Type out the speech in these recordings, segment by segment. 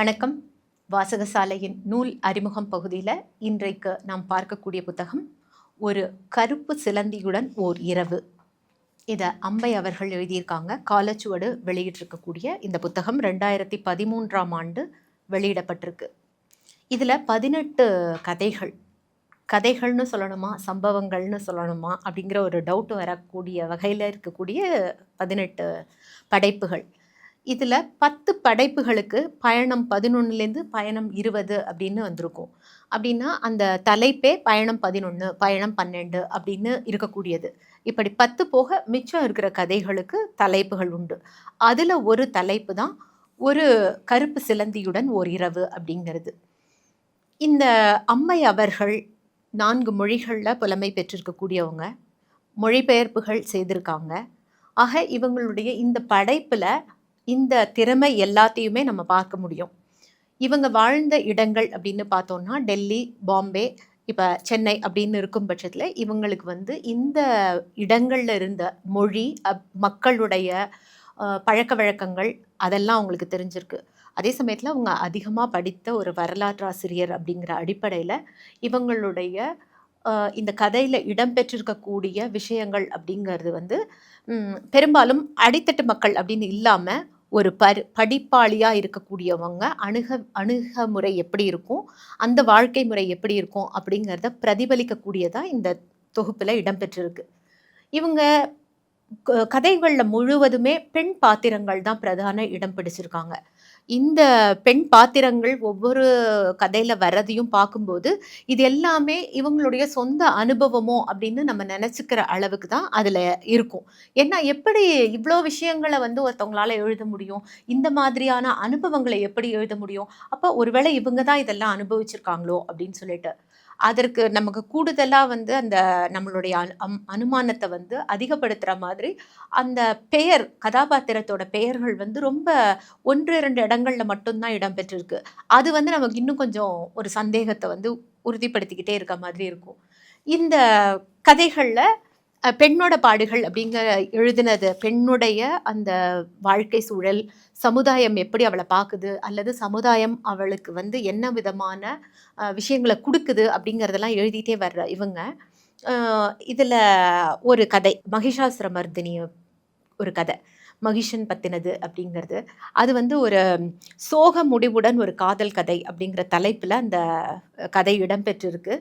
வணக்கம். வாசகசாலையின் நூல் அறிமுகம் பகுதியில் இன்றைக்கு நாம் பார்க்கக்கூடிய புத்தகம் ஒரு கருப்பு சிலந்தியுடன் ஓர் இரவு. இதை அம்பை அவர்கள் எழுதியிருக்காங்க. காலச்சுவடு வெளியிட்டிருக்கக்கூடிய இந்த புத்தகம் ரெண்டாயிரத்தி பதிமூன்றாம் ஆண்டு வெளியிடப்பட்டிருக்கு. இதில் பதினெட்டு கதைகள். கதைகள்னு சொல்லணுமா சம்பவங்கள்னு சொல்லணுமா அப்படிங்கிற ஒரு டவுட் வரக்கூடிய வகையில் இருக்கக்கூடிய பதினெட்டு படைப்புகள். இதில் பத்து படைப்புகளுக்கு பயணம் பதினொன்றுலேருந்து பயணம் இருபது அப்படின்னு வந்திருக்கும். அப்படின்னா அந்த தலைப்பே பயணம் பதினொன்று பயணம் பன்னெண்டு அப்படின்னு இருக்கக்கூடியது. இப்படி பத்து போக மிச்சம் இருக்கிற கதைகளுக்கு தலைப்புகள் உண்டு. அதில் ஒரு தலைப்பு தான் ஒரு கருப்பு சிலந்தியுடன் ஓர் இரவு அப்படிங்கிறது. இந்த அம்மை அவர்கள் நான்கு மொழிகளில் புலமை பெற்றிருக்கக்கூடியவங்க மொழிபெயர்ப்புகள் செய்திருக்காங்க. ஆக இவங்களுடைய இந்த படைப்பில் இந்த திறமை எல்லாத்தையுமே நம்ம பார்க்க முடியும். இவங்க வாழ்ந்த இடங்கள் அப்படின்னு பார்த்தோம்னா டெல்லி பாம்பே இப்போ சென்னை அப்படின்னு இருக்கும் பட்சத்தில் இவங்களுக்கு வந்து இந்த இடங்களில் இருந்த மொழி அப் மக்களுடைய பழக்க வழக்கங்கள் அதெல்லாம் அவங்களுக்கு தெரிஞ்சிருக்கு. அதே சமயத்தில் அவங்க அதிகமாக படித்த ஒரு வரலாற்றாசிரியர் அப்படிங்கிற அடிப்படையில் இவங்களுடைய இந்த கதையில் இடம்பெற்றிருக்கக்கூடிய விஷயங்கள் அப்படிங்கிறது வந்து பெரும்பாலும் அடித்தட்டு மக்கள் அப்படின்னு இல்லாமல் ஒரு பர் படிப்பாளியாக இருக்கக்கூடியவங்க அணுக அணுகுமுறை எப்படி இருக்கும் அந்த வாழ்க்கை முறை எப்படி இருக்கும் அப்படிங்கிறத பிரதிபலிக்கக்கூடியதாக இந்த தொகுப்பில் இடம்பெற்றிருக்கு. இவங்க க- முழுவதுமே பெண் பாத்திரங்கள் தான் பிரதான இடம் பிடிச்சிருக்காங்க. இந்த பெண் பாத்திரங்கள் ஒவ்வொரு கதையில வர்றதையும் பார்க்கும்போது இது எல்லாமே இவங்களுடைய சொந்த அனுபவமோ அப்படின்னு நம்ம நினச்சிக்கிற அளவுக்கு தான் அதில் இருக்கும். ஏன்னா எப்படி இவ்வளோ விஷயங்களை வந்து ஒருத்தவங்களால எழுத முடியும்? இந்த மாதிரியான அனுபவங்களை எப்படி எழுத முடியும்? அப்போ ஒருவேளை இவங்க தான் இதெல்லாம் அனுபவிச்சிருக்காங்களோ அப்படின்னு சொல்லிட்டு. அதற்கு நமக்கு கூடுதலாக வந்து அந்த நம்மளுடைய அம்- அனுமானத்தை வந்து அதிகப்படுத்துகிற மாதிரி அந்த பெயர் கதாபாத்திரத்தோட பெயர்கள் வந்து ரொம்ப ஒன்று இரண்டு இடங்கள்ல மட்டும்தான் இடம்பெற்றிருக்கு. அது வந்து நமக்கு இன்னும் கொஞ்சம் ஒரு சந்தேகத்தை வந்து உறுதிப்படுத்திக்கிட்டே இருக்க மாதிரி இருக்கும். இந்த கதைகளில் பெண்ணோட பாடுகள் அப்படிங்கிற எழுதினது பெண்ணுடைய அந்த வாழ்க்கை சூழல் சமுதாயம் எப்படி அவளை பார்க்குது அல்லது சமுதாயம் அவளுக்கு வந்து என்ன விதமான விஷயங்களை கொடுக்குது அப்படிங்கிறதெல்லாம் எழுதிட்டே வர்ற இவங்க. இதில் ஒரு கதை மகிஷாசுரமர்தினி ஒரு கதை மகிஷன் பத்தினது அப்படிங்கிறது. அது வந்து ஒரு சோக முடிவுடன் ஒரு காதல் கதை அப்படிங்கிற தலைப்பில் அந்த கதை இடம்பெற்றிருக்கு.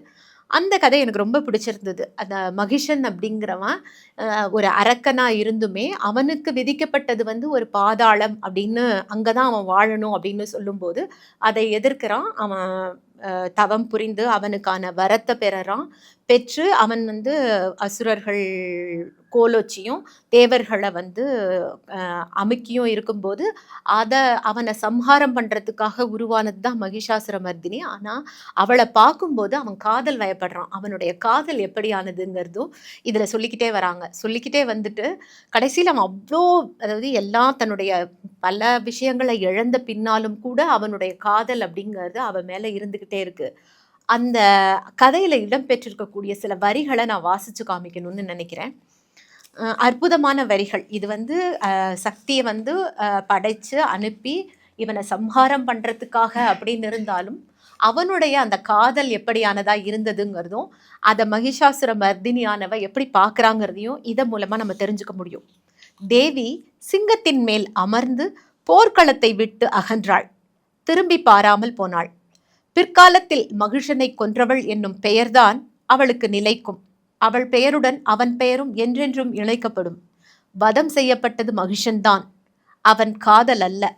அந்த கதை எனக்கு ரொம்ப பிடிச்சிருந்தது. அந்த மகிஷன் அப்படிங்கிறவன் ஒரு அரக்கனா இருந்துமே அவனுக்கு விதிக்கப்பட்டது வந்து ஒரு பாதாளம் அப்படின்னு அங்கே தான் அவன் வாழணும் அப்படின்னு சொல்லும்போது அதை எதிர்க்கிறான். அவன் தவம் புரிந்து அவனுக்கான வரத்தை பெறறான். பெற்று அவன் வந்து அசுரர்கள் கோலோச்சியும் தேவர்களை வந்து அமுக்கியும் இருக்கும்போது அதை அவனை சம்ஹாரம் பண்ணுறதுக்காக உருவானது தான் மகிஷாசுரமர்தினி. ஆனால் அவளை பார்க்கும்போது அவன் காதல் வயப்படுறான். அவனுடைய காதல் எப்படியானதுங்கிறதும் இதில் சொல்லிக்கிட்டே வராங்க. சொல்லிக்கிட்டே வந்துட்டு கடைசியில் அவன் அவ்வளோ அதாவது எல்லாம் தன்னுடைய பல விஷயங்களை இழந்த பின்னாலும் கூட அவனுடைய காதல் அப்படிங்கிறது அவன் மேலே இருந்துக்கிட்டே இருக்குது அந்த கதையில் இடம்பெற்றிருக்கக்கூடிய சில வரிகளை நான் வாசித்து காமிக்கணும்னு நினைக்கிறேன். அற்புதமான வரிகள். இது வந்து சக்தியை வந்து படைத்து அனுப்பி இவனை சம்ஹாரம் பண்ணுறதுக்காக அப்படின்னு இருந்தாலும் அவனுடைய அந்த காதல் எப்படியானதாக இருந்ததுங்கிறதும் அதை மகிஷாசுர மர்தினியானவ எப்படி பார்க்குறாங்கிறதையும் இதன் மூலமாக நம்ம தெரிஞ்சுக்க முடியும். தேவி சிங்கத்தின் மேல் அமர்ந்து போர்க்களத்தை விட்டு அகன்றாள். திரும்பி பாராமல் போனாள். பிற்காலத்தில் மகிஷனை கொன்றவள் என்னும் பெயர்தான் அவளுக்கு நிலைக்கும். அவள் பெயருடன் அவன் பெயரும் என்றென்றும் இணைக்கப்படும். வதம் செய்யப்பட்டது மகிஷன்தான். அவன் காதல் அல்ல.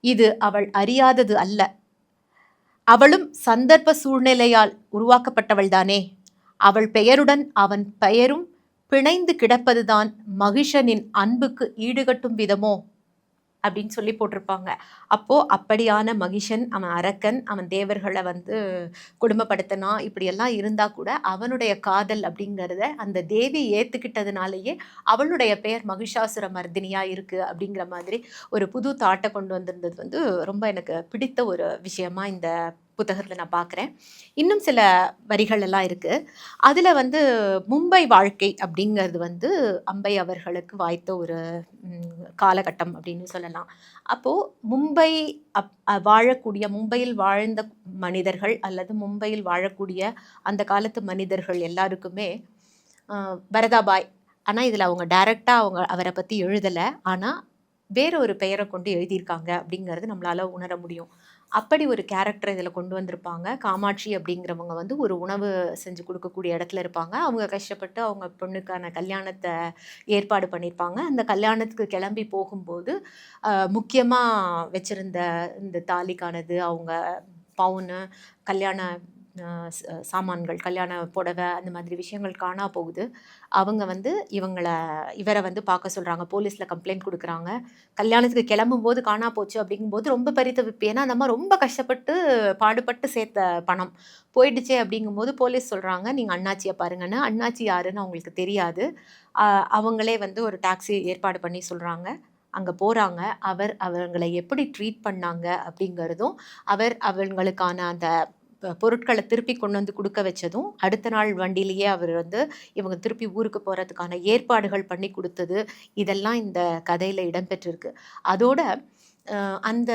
இது அவள் அறியாதது அல்ல. அவளும் சந்தர்ப்ப சூழ்நிலையால் உருவாக்கப்பட்டவள்தானே. அவள் பெயருடன் அவன் பெயரும் பிணைந்து கிடப்பதுதான் மகிஷனின் அன்புக்கு ஈடுகட்டும் விதமோ? அப்படின்னு சொல்லி போட்டிருப்பாங்க. அப்போது அப்படியான மகிஷன் அவன் அரக்கன் அவன் தேவர்களை வந்து குடும்பப்படுத்தினா இப்படியெல்லாம் இருந்தால் கூட அவனுடைய காதல் அப்படிங்கிறத அந்த தேவி ஏற்றுக்கிட்டதுனாலேயே அவளுடைய பெயர் மகிஷாசுர மர்தினியாக இருக்குது அப்படிங்கிற மாதிரி ஒரு புது தாட்டை கொண்டு வந்திருந்தது வந்து ரொம்ப எனக்கு பிடித்த ஒரு விஷயமா இந்த புத்தகத்தில் நான் பார்க்குறேன் இன்னும் சில வரிகள் எல்லாம் இருக்குது அதில் வந்து மும்பை வாழ்க்கை அப்படிங்கிறது வந்து அம்பை அவர்களுக்கு வாய்த்த ஒரு காலகட்டம் அப்படின்னு சொல்லலாம். அப்போது மும்பை அப் வாழக்கூடிய மும்பையில் வாழ்ந்த மனிதர்கள் அல்லது மும்பையில் வாழக்கூடிய அந்த காலத்து மனிதர்கள் எல்லாருக்குமே பரதாபாய். வரதாபாய் ஆனால் இதில் அவங்க டைரெக்டாக அவங்க அவரை பற்றி எழுதலை. ஆனால் வேற ஒரு பெயரை கொண்டு எழுதியிருக்காங்க அப்படிங்கிறது நம்மளால் உணர முடியும். அப்படி ஒரு கேரக்டர் இதில் கொண்டு வந்திருப்பாங்க. காமாட்சி அப்படிங்கிறவங்க வந்து ஒரு உணவு செஞ்சு கொடுக்கக்கூடிய இடத்துல இருப்பாங்க. அவங்க கஷ்டப்பட்டு அவங்க பொண்ணுக்கான கல்யாணத்தை ஏற்பாடு பண்ணியிருப்பாங்க அந்த கல்யாணத்துக்கு கிளம்பி போகும்போது முக்கியமாக வச்சுருந்த இந்த தாலிக்கானது அவங்க பவுனு கல்யாண சாமான்கள் கல்யாண புடவை அந்த மாதிரி விஷயங்கள் காணா போகுது. அவங்க வந்து இவங்கள இவரை வந்து பார்க்க சொல்கிறாங்க போலீஸில் கம்ப்ளைண்ட் கொடுக்குறாங்க. கல்யாணத்துக்கு கிளம்பும்போது காணா போச்சு அப்படிங்கும்போது ரொம்ப பரிதவிப்பு. ஏன்னா மாதிரி ரொம்ப கஷ்டப்பட்டு பாடுபட்டு சேர்த்த பணம். போயிடுச்சே அப்படிங்கும்போது போலீஸ் சொல்கிறாங்க நீங்கள் அண்ணாச்சியை பாருங்கன்னு. அண்ணாச்சி யாருன்னு அவங்களுக்கு தெரியாது. அவங்களே வந்து ஒரு டாக்ஸி ஏற்பாடு பண்ணி சொல்கிறாங்க அங்கே போகிறாங்க அவர் அவங்களை எப்படி ட்ரீட் பண்ணாங்க அப்படிங்கிறதும் அவர் அவங்களுக்கான அந்த பொருட்களை திருப்பி கொண்டு வந்து கொடுக்க வச்சதும் அடுத்த நாள் வண்டியிலேயே அவர் வந்து இவங்க திருப்பி ஊருக்கு போகிறதுக்கான ஏற்பாடுகள் பண்ணி கொடுத்தது இதெல்லாம் இந்த கதையில் இடம்பெற்றிருக்கு. அதோட அந்த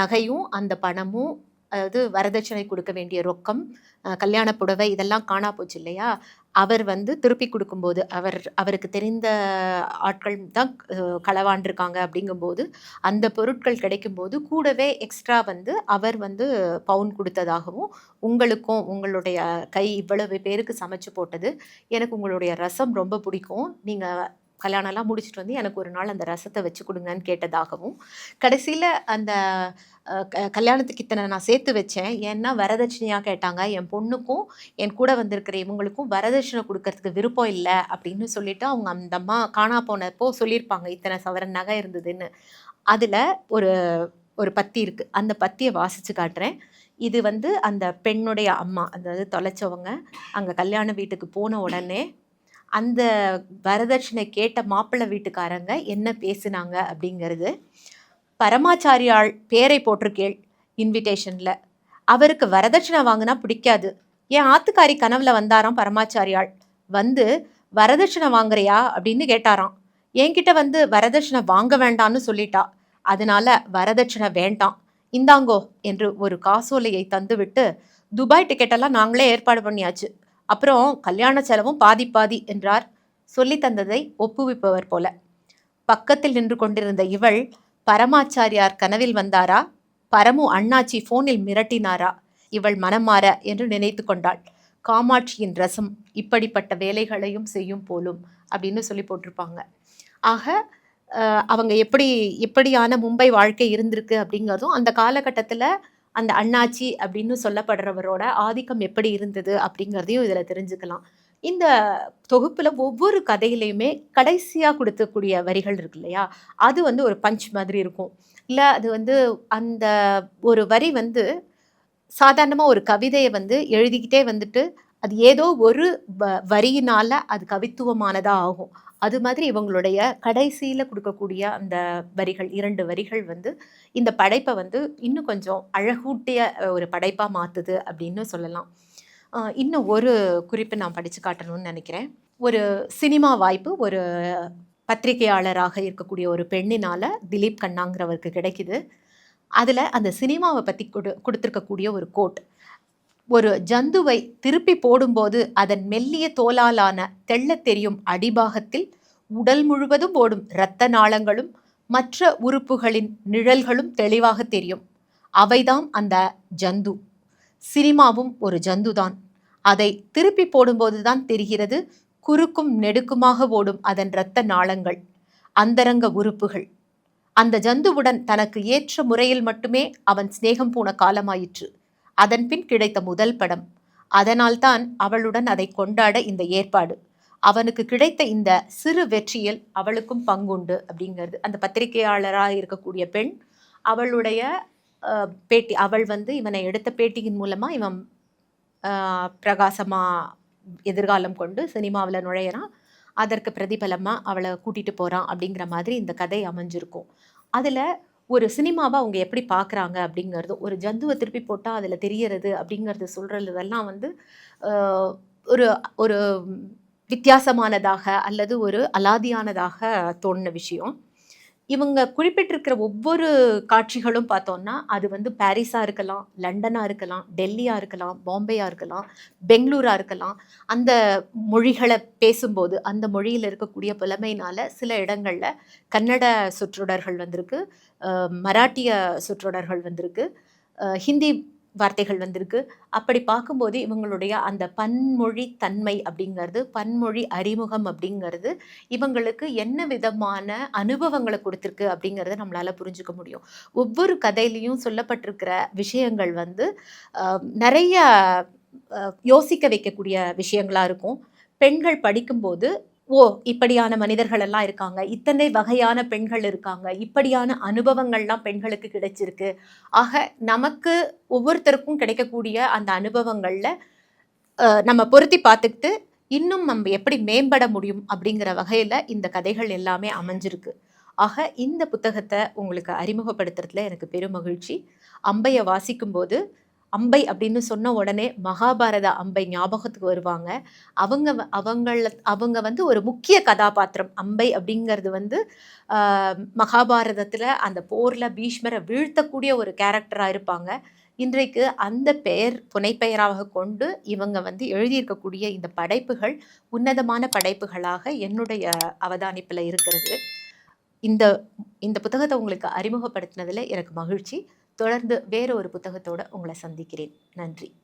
நகையும் அந்த பணமும் அதாவது வரதட்சணை கொடுக்க வேண்டிய ரொக்கம் கல்யாண புடவை இதெல்லாம் காணா போச்சு இல்லையா? அவர் வந்து திருப்பி கொடுக்கும்போது அவர் அவருக்கு தெரிந்த ஆட்கள் தான் களவாண்டிருக்காங்க அப்படிங்கும்போது அந்த பொருட்கள் கிடைக்கும்போது கூடவே எக்ஸ்ட்ரா வந்து அவர் வந்து பவுன் கொடுத்ததாகவும் உங்களுக்கும் உங்களுடைய கை இவ்வளவு பேருக்கு சமைச்சு போட்டது எனக்கு உங்களுடைய ரசம் ரொம்ப பிடிக்கும். நீங்கள் கல்யாணம்லாம் முடிச்சுட்டு வந்து எனக்கு ஒரு நாள் அந்த ரசத்தை வச்சு கொடுங்கன்னு கேட்டதாகவும் கடைசியில் அந்த க- கல்யாணத்துக்கு இத்தனை நான் சேர்த்து வச்சேன். ஏன்னா வரதட்சணையாக கேட்டாங்க. என் பொண்ணுக்கும் என் கூட வந்திருக்கிற இவங்களுக்கும் வரதட்சணை கொடுக்கறதுக்கு விருப்பம் இல்லை அப்படின்னு சொல்லிட்டு அவங்க அந்த அம்மா காணா போனப்போ சொல்லியிருப்பாங்க இத்தனை சவரன் நகை இருந்ததுன்னு. அதில் ஒரு ஒரு பத்தி இருக்குது அந்த பத்தியை வாசித்து காட்டுறேன். இது வந்து அந்த பெண்ணுடைய அம்மா அதாவது தொலைச்சவங்க அங்கே கல்யாண வீட்டுக்கு போன உடனே அந்த வரதட்சணை கேட்ட மாப்பிள்ளை வீட்டுக்காரங்க என்ன பேசுனாங்க அப்படிங்கிறது பரமாச்சாரியாள் பேரை போட்டிருக்கேள் இன்விடேஷனில் அவருக்கு வரதட்சணை வாங்கினா பிடிக்காது. என் ஆத்துக்காரி கனவுல வந்தாராம் பரமாச்சாரியாள். வந்து வரதட்சணை வாங்குறியா? அப்படின்னு கேட்டாராம். என்கிட்ட வந்து வரதட்சணை வாங்க வேண்டாம்னு சொல்லிட்டா. அதனால வரதட்சணை வேண்டாம். இந்தாங்கோ என்று ஒரு காசோலையை தந்துவிட்டு துபாய் டிக்கெட்டெல்லாம் நாங்களே ஏற்பாடு பண்ணியாச்சு. அப்புறம் கல்யாண செலவும் பாதி பாதி என்றார். சொல்லி தந்ததை ஒப்புவிப்பவர் போல. பக்கத்தில் நின்று கொண்டிருந்த இவள் பரமாச்சாரியார் கனவில் வந்தாரா? பரமு அண்ணாச்சி போனில் மிரட்டினாரா? இவள் மனம் மாற என்று நினைத்து கொண்டாள். காமாட்சியின் ரசம் இப்படிப்பட்ட வேலைகளையும் செய்யும் போலும் அப்படின்னு சொல்லி போட்டிருப்பாங்க. ஆக அவங்க எப்படி எப்படியான மும்பை வாழ்க்கை இருந்திருக்கு அப்படிங்கிறதும் அந்த காலகட்டத்தில் அந்த அண்ணாச்சி அப்படின்னு சொல்லப்படுறவரோட ஆதிக்கம் எப்படி இருந்தது அப்படிங்கிறதையும் இதில் தெரிஞ்சுக்கலாம். இந்த தொகுப்பில் ஒவ்வொரு கதையிலையுமே கடைசியாக கொடுக்கக்கூடிய வரிகள் இருக்கு இல்லையா? அது வந்து ஒரு பஞ்ச் மாதிரி இருக்கும். இல்லை அது வந்து அந்த ஒரு வரி வந்து சாதாரணமாக ஒரு கவிதையை வந்து எழுதிக்கிட்டே வந்துட்டு அது ஏதோ ஒரு வ வரியினால் அது கவித்துவமானதாக ஆகும். அது மாதிரி இவங்களுடைய கடைசியில் கொடுக்கக்கூடிய அந்த வரிகள் இரண்டு வரிகள் வந்து இந்த படைப்பை வந்து இன்னும் கொஞ்சம் அழகூட்டிய ஒரு படைப்பாக மாற்றுது அப்படின்னு சொல்லலாம். இன்னும் ஒரு குறிப்பு நான் படித்து காட்டணும்னு நினைக்கிறேன். ஒரு சினிமா வாய்ப்பு ஒரு பத்திரிகையாளராக இருக்கக்கூடிய ஒரு பெண்ணினால் திலீப் கண்ணாங்கிறவருக்கு கிடைக்குது. அதில் அந்த சினிமாவை பற்றி கொடு கொடுத்துருக்கக்கூடிய ஒரு கோட். ஒரு ஜந்துவை திருப்பி போடும்போது அதன் மெல்லிய தோலாலான தெள்ளத் தெரியும் அடிபாகத்தில் உடல் முழுவதும் ஓடும் இரத்த நாளங்களும் மற்ற உறுப்புகளின் நிழல்களும் தெளிவாக தெரியும். அவைதாம் அந்த ஜந்து. சினிமாவும் ஒரு ஜந்துதான். அதை திருப்பி போடும்போதுதான் தெரிகிறது குறுக்கும் நெடுக்குமாக ஓடும் அதன் இரத்த நாளங்கள் அந்தரங்க உறுப்புகள். அந்த ஜந்துவுடன் தனக்கு ஏற்ற முறையில் மட்டுமே அவன் சிநேகம் போன காலமாயிற்று. அதன்பின் கிடைத்த முதல் படம். அதனால்தான் அவளுடன் அதை கொண்டாட இந்த ஏற்பாடு. அவனுக்கு கிடைத்த இந்த சிறு வெற்றியில் அவளுக்கும் பங்குண்டு அப்படிங்கிறது. அந்த பத்திரிகையாளராக இருக்கக்கூடிய பெண் அவளுடைய பேட்டி அவள் வந்து இவனை எடுத்த பேட்டியின் மூலமாக இவன் பிரகாசமாக எதிர்காலம் கொண்டு சினிமாவில் நுழையிறான். அதற்கு பிரதிபலமாக அவளை கூட்டிகிட்டு போகிறான் அப்படிங்கிற மாதிரி இந்த கதை அமைஞ்சிருக்கும். அதில் ஒரு சினிமாவை அவங்க எப்படி பார்க்குறாங்க அப்படிங்கிறது ஒரு ஜந்துவை திருப்பி போட்டால் அதில் தெரியறது அப்படிங்கிறது சொல்கிறதெல்லாம் வந்து ஒரு ஒரு வித்தியாசமானதாக அல்லது ஒரு அலாதியானதாக தோணின விஷயம். இவங்க குறிப்பிட்டிருக்கிற ஒவ்வொரு காட்சிகளும் பார்த்தோம்னா அது வந்து பாரிஸாக இருக்கலாம் லண்டனாக இருக்கலாம் டெல்லியாக இருக்கலாம் பாம்பேயாக இருக்கலாம் பெங்களூராக இருக்கலாம். அந்த மொழிகளை பேசும்போது அந்த மொழியில் இருக்கக்கூடிய புலமையினால் சில இடங்களில் கன்னட சொற்றொடர்கள் வந்திருக்கு மராட்டிய சுற்றுடர்கள் வந்திருக்கு ஹிந்தி வார்த்தைகள் வந்திருக்கு. அப்படி பார்க்கும்போது இவங்களுடைய அந்த பன்மொழி தன்மை அப்படிங்கிறது பன்மொழி அறிமுகம் அப்படிங்கிறது இவங்களுக்கு என்ன விதமான அனுபவங்களை கொடுத்துருக்கு அப்படிங்கிறத நம்மளால் புரிஞ்சுக்க முடியும். ஒவ்வொரு கதையிலையும் சொல்லப்பட்டிருக்கிற விஷயங்கள் வந்து நிறைய யோசிக்க வைக்கக்கூடிய விஷயங்களாக இருக்கும். பெண்கள் படிக்கும்போது ஓ இப்படியான மனிதர்கள் எல்லாம் இருக்காங்க. இத்தனை வகையான பெண்கள் இருக்காங்க. இப்படியான அனுபவங்கள்லாம் பெண்களுக்கு கிடைச்சிருக்கு. ஆக நமக்கு ஒவ்வொருத்தருக்கும் கிடைக்கக்கூடிய அந்த அனுபவங்களில் நம்ம பொருத்தி பார்த்துக்கிட்டு இன்னும் நம்ம எப்படி மேம்பட முடியும் அப்படிங்கிற வகையில் இந்த கதைகள் எல்லாமே அமைஞ்சிருக்கு. ஆக இந்த புத்தகத்தை உங்களுக்கு அறிமுகப்படுத்துறதுல எனக்கு பெரும் மகிழ்ச்சி. அம்பையை வாசிக்கும்போது அம்பை அப்படின்னு சொன்ன உடனே மகாபாரத அம்பை ஞாபகத்துக்கு வருவாங்க. அவங்க வ- அவங்கள அவங்க வந்து ஒரு முக்கிய கதாபாத்திரம். அம்பை அப்படிங்கிறது வந்து மகாபாரதத்தில் அந்த போரில் பீஷ்மரை வீழ்த்தக்கூடிய ஒரு கேரக்டராக இருப்பாங்க. இன்றைக்கு அந்த பெயர் புனைப்பெயராக கொண்டு இவங்க வந்து எழுதியிருக்கக்கூடிய இந்த படைப்புகள் உன்னதமான படைப்புகளாக என்னுடைய அவதானிப்பில் இருக்கிறது. இந்த இந்த புத்தகத்தை உங்களுக்கு அறிமுகப்படுத்தினதில் எனக்கு மகிழ்ச்சி. தொடர்ந்து வேற ஒரு புத்தகத்தோடு உங்களை சந்திக்கிறேன். நன்றி.